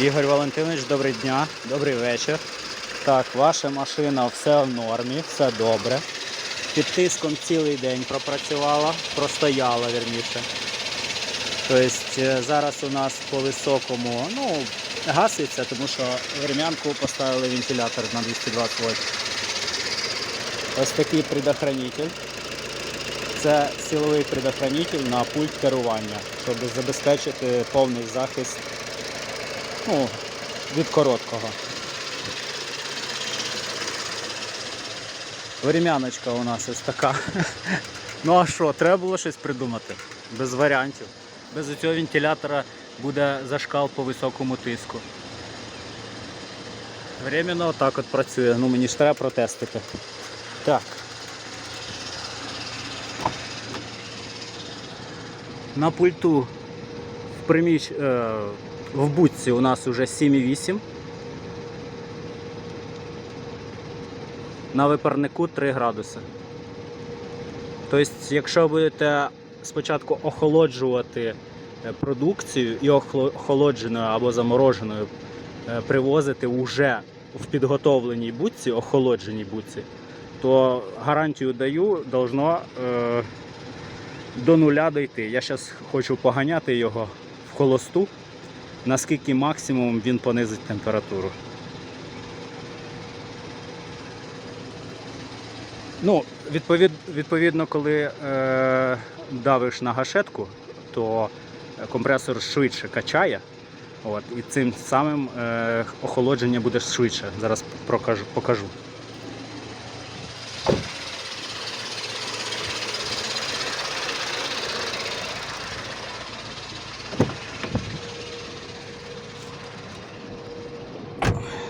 Ігор Валентинович, добрий дня, добрий вечір. Так, ваша машина все в нормі, все добре. Під тиском цілий день пропрацювала, простояла вірніше. Тобто е, зараз у нас по високому, ну, гаситься, тому що в поставили вентилятор на 220 вольт. Ось такий предохранитель. Це силовий предохранитель на пульт керування, щоб забезпечити повний захист ну, від короткого. Врем'яночка у нас ось така. Ну а що, треба було щось придумати. Без варіантів. Без цього вентилятора буде зашкал по високому тиску. Временно отак от працює. Ну мені ж треба протестити. Так. На пульту в приміщ... в будці у нас вже 7,8. На випарнику 3 градуси. Тобто, якщо будете спочатку охолоджувати е, продукцію і охолодженою або замороженою е, привозити уже в підготовленій будці, охолодженій будці, то гарантію даю, должно е, до нуля дойти. Я зараз хочу поганяти його в холосту, наскільки максимум він понизить температуру. Ну, відповід, відповідно, коли е, давиш на гашетку, то компресор швидше качає. От, і цим самим е, охолодження буде швидше. Зараз прокажу, покажу.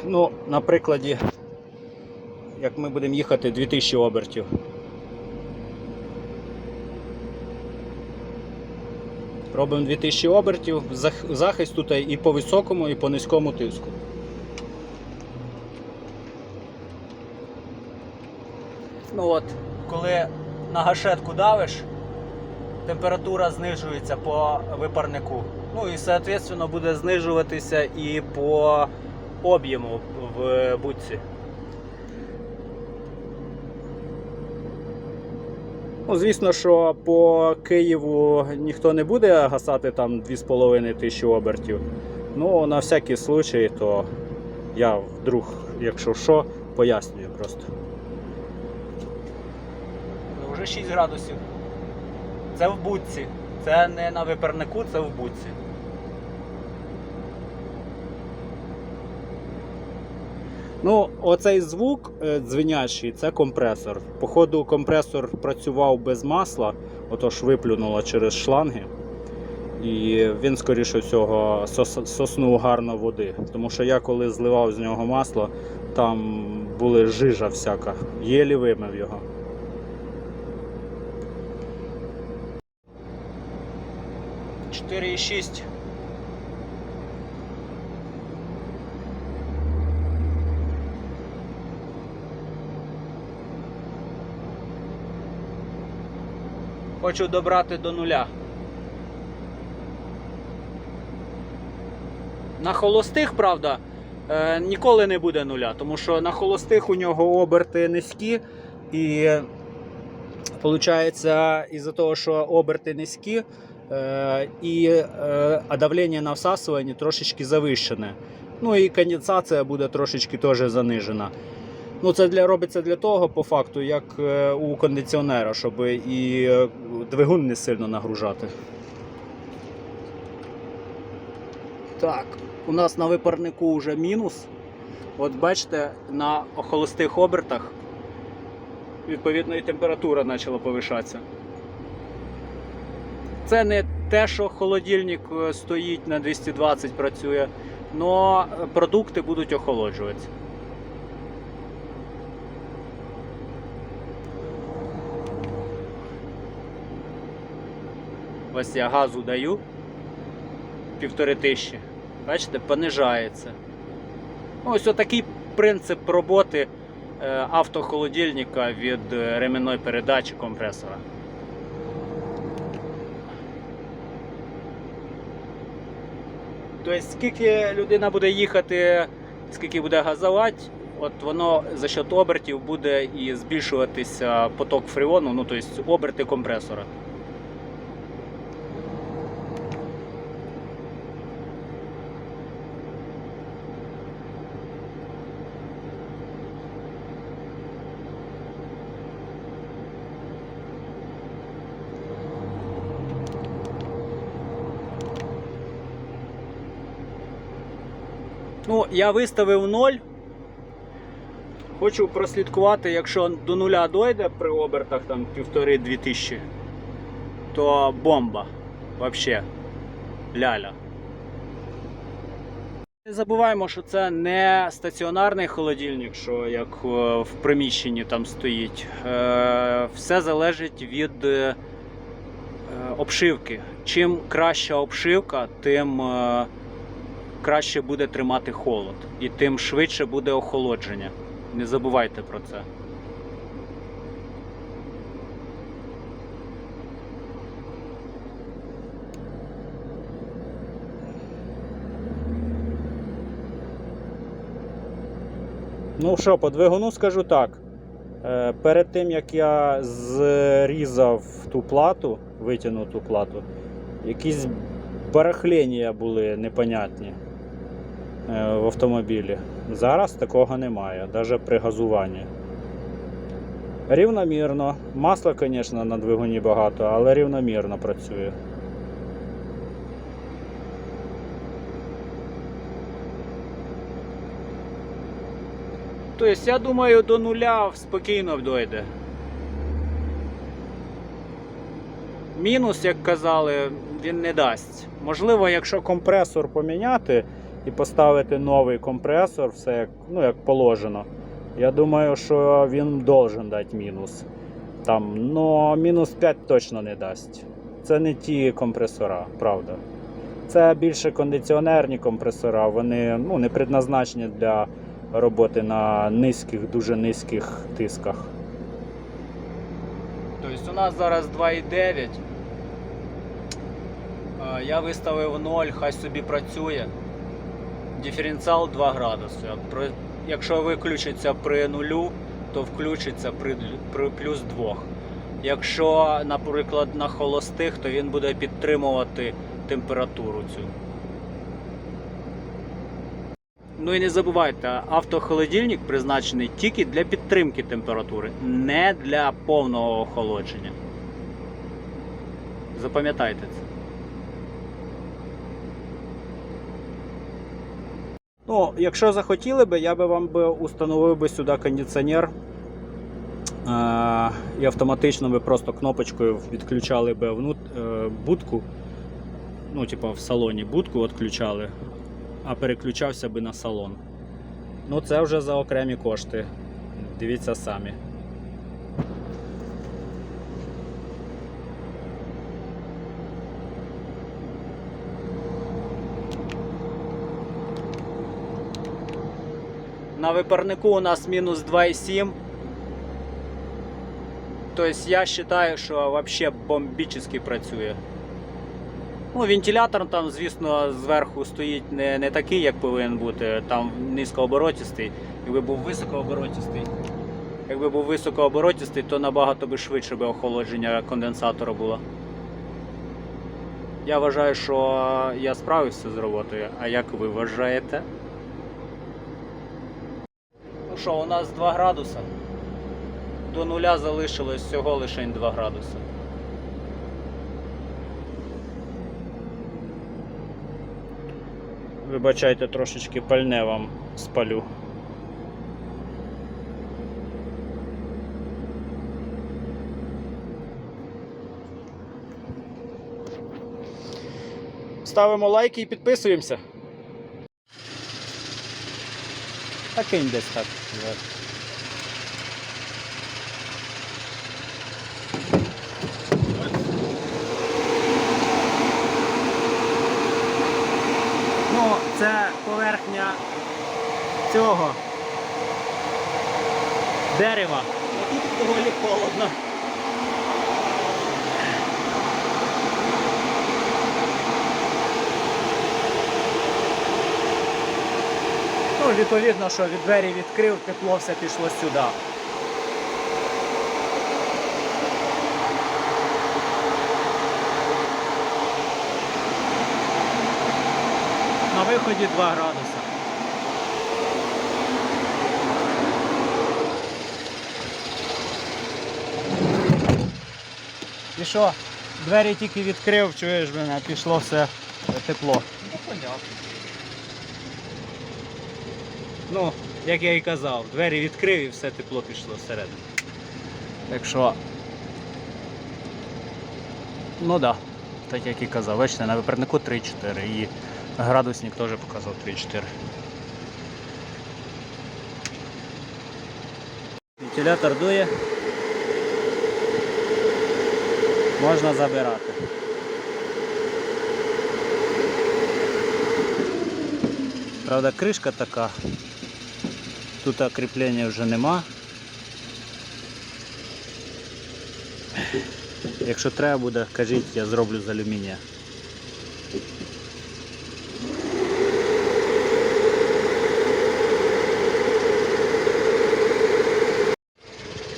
Ну, на прикладі, як ми будемо їхати 2000 обертів. Робимо 2000 обертів, захист тут і по високому, і по низькому тиску. Ну от, коли на гашетку давиш, температура знижується по випарнику. Ну і, соответственно, буде знижуватися і по об'єму в будці. Ну, звісно, що по Києву ніхто не буде гасати там 2,5 тисячі обертів. Ну, на всякий случай, то я вдруг, якщо що, пояснюю просто. Ну, вже 6 градусів. Це в будці. Це не на випернику, це в будці. Ну, оцей звук е, дзвенячий, це компресор. Походу, компресор працював без масла, отож виплюнуло через шланги. І він, скоріше всього, сос- соснув гарно води. Тому що я коли зливав з нього масло, там була жижа всяка. Єлі вимив його. Чотири Хочу добрати до нуля. На холостих, правда, е, ніколи не буде нуля, тому що на холостих у нього оберти низькі, і виходить, із-за того, що оберти низькі, е, і, е, давлення на всасуванні трошечки завищене. Ну і конденсація буде трошечки теж занижена. Ну, це для, робиться для того, по факту, як е, у кондиціонера, щоб і е, двигун не сильно нагружати. Так, у нас на випарнику вже мінус. От бачите, на холостих обертах відповідно і температура почала повишатися. Це не те, що холодильник е, стоїть на 220 працює, але продукти будуть охолоджуватися. Ось я газу даю півтори тисячі. Бачите, понижається. Ось отакий принцип роботи е, автохолодильника від е, ремінної передачі компресора. Тобто, скільки людина буде їхати, скільки буде газувати, от воно за счет обертів буде і збільшуватися поток фреону, ну тобто оберти компресора. Ну, я виставив 0. Хочу прослідкувати, якщо до нуля дойде при обертах там півтори-дві тисячі, то бомба. Вообще. Ляля. Не забуваємо, що це не стаціонарний холодильник, що як е, в приміщенні там стоїть. Е, Все залежить від е, обшивки. Чим краща обшивка, тим краще буде тримати холод і тим швидше буде охолодження. Не забувайте про це. Ну що, по двигуну скажу так. Е, Перед тим як я зрізав ту плату, витягнуту плату, якісь барахлення були непонятні в автомобілі. Зараз такого немає, навіть при газуванні. Рівномірно. Масла, звісно, на двигуні багато, але рівномірно працює. Тобто, я думаю, до нуля спокійно дойде. Мінус, як казали, він не дасть. Можливо, якщо компресор поміняти і поставити новий компресор, все як, ну, як положено. Я думаю, що він должен дати мінус. Там, но мінус 5 точно не дасть. Це не ті компресора, правда. Це більше кондиціонерні компресора, вони ну, не предназначені для роботи на низьких, дуже низьких тисках. Тобто у нас зараз 2,9. Е, Я виставив 0, хай собі працює. Диференціал 2 градуси. Якщо виключиться при нулю, то включиться при, при плюс 2. Якщо, наприклад, на холостих, то він буде підтримувати температуру цю. Ну і не забувайте, автохолодильник призначений тільки для підтримки температури, не для повного охолодження. Запам'ятайте це. Ну, якщо захотіли би, я би вам би установив би сюди кондиціонер. Е- і автоматично би просто кнопочкою відключали би внут... е, будку. Ну, типу, в салоні будку відключали, а переключався би на салон. Ну, це вже за окремі кошти. Дивіться самі. На випарнику у нас мінус 2,7. Тобто я вважаю, що взагалі бомбічно працює. Ну, вентилятор там, звісно, зверху стоїть не, не такий, як повинен бути. Там низькооборотістий. Якби був високооборотістий. Якби був високооборотістий, то набагато би швидше би охолодження конденсатора було. Я вважаю, що я справився з роботою. А як ви вважаєте? Що, у нас 2 градуса. До нуля залишилось всього лише 2 градуси. Вибачайте, трошечки пальне вам спалю. Ставимо лайки і підписуємося. Та кинь десь. Ну, це поверхня цього дерева. Тут доволі холодно. Ну, відповідно, що від двері відкрив, тепло все пішло сюди. На виході 2 градуси. І що? Двері тільки відкрив, чуєш мене, пішло все тепло. Ну, понятно. Ну, як я і казав, двері відкрив і все тепло пішло всередину. Так. Ну. Да. Так як і казав, бачите, на випернику 3-4 і градусник теж показав 3-4. Вентилятор дує. Можна забирати. Правда, кришка така. Тут кріплення вже нема. Якщо треба буде, кажіть, я зроблю з алюмінія.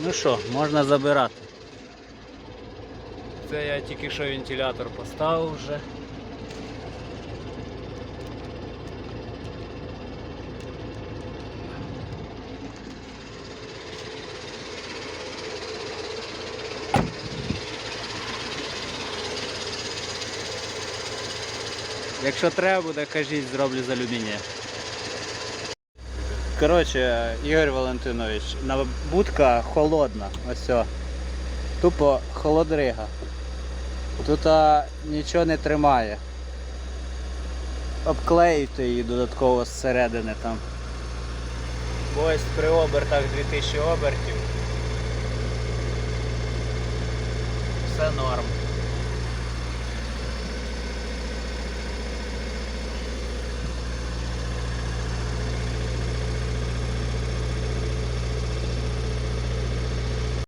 Ну що, можна забирати. Це я тільки що вентилятор поставив вже. Якщо треба буде, кажіть, зроблю з алюмінія. Коротше, Ігор Валентинович, будка холодна. Ось. Тупо холодрига. Тут а, нічого не тримає. Обклеїти її додатково зсередини там. Ось при обертах 2000 обертів. Все норм.